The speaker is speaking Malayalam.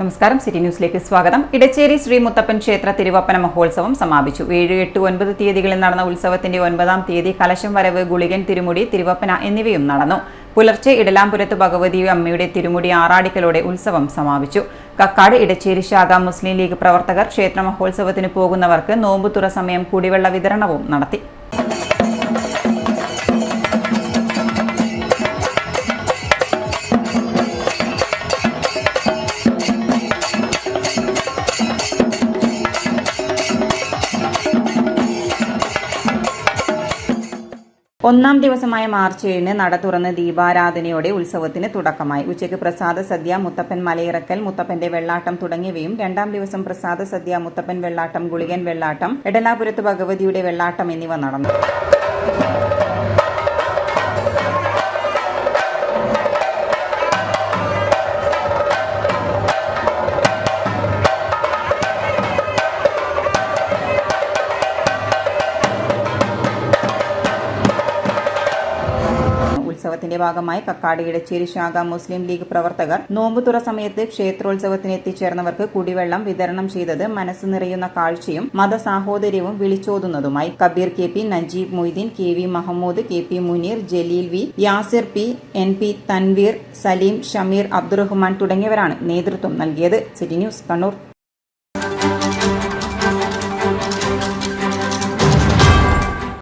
നമസ്കാരം. സിറ്റി ന്യൂസിലേക്ക് സ്വാഗതം. ഇടച്ചേരി ശ്രീ മുത്തപ്പൻ ക്ഷേത്ര തിരുവപ്പന മഹോത്സവം സമാപിച്ചു. ഏഴ് എട്ട് ഒൻപത് തീയതികളിൽ നടന്ന ഉത്സവത്തിന്റെ ഒൻപതാം തീയതി കലശം വരവ് ഗുളികൻ തിരുമുടി തിരുവപ്പന എന്നിവയും നടന്നു. പുലർച്ചെ ഇടലാംപുരത്ത് ഭഗവതി അമ്മയുടെ തിരുമുടി ആറാടിക്കലോടെ ഉത്സവം സമാപിച്ചു. കക്കാട് ഇടച്ചേരി ശാഖ മുസ്ലിം ലീഗ് പ്രവർത്തകർ ക്ഷേത്ര മഹോത്സവത്തിന് പോകുന്നവർക്ക് നോമ്പുതുറ സമയം കുടിവെള്ള വിതരണവും നടത്തി. ഒന്നാം ദിവസമായ മാർച്ച് ഏഴിന് നട തുറന്ന് ദീപാരാധനയോടെ ഉത്സവത്തിന് തുടക്കമായി. ഉച്ചയ്ക്ക് പ്രസാദ സദ്യ മുത്തപ്പൻ മലയിറക്കൽ മുത്തപ്പന്റെ വെള്ളാട്ടം തുടങ്ങിയവയും രണ്ടാം ദിവസം പ്രസാദ സദ്യ മുത്തപ്പൻ വെള്ളാട്ടം ഗുളികൻ വെള്ളാട്ടം എടലാപുരത്ത് ഭഗവതിയുടെ വെള്ളാട്ടം എന്നിവ നടന്നു. ഉത്സവത്തിന്റെ ഭാഗമായി കക്കാട് ഇടച്ചേരി മുസ്ലിം ലീഗ് പ്രവർത്തകർ നോമ്പുതുറ സമയത്ത് ക്ഷേത്രോത്സവത്തിന് എത്തിച്ചേർന്നവർക്ക് കുടിവെള്ളം വിതരണം ചെയ്തത് മനസ്സ് നിറയുന്ന കാഴ്ചയും മതസാഹോദര്യവും വിളിച്ചോതുന്നതുമായി Kabeer K P Najeeb Moideen K V Mahmood K P Muneer Jaleel V Yasir P N P Tanveer Saleem Shameer Abdurahman തുടങ്ങിയവരാണ് നേതൃത്വം നൽകിയത്. City news Kannur.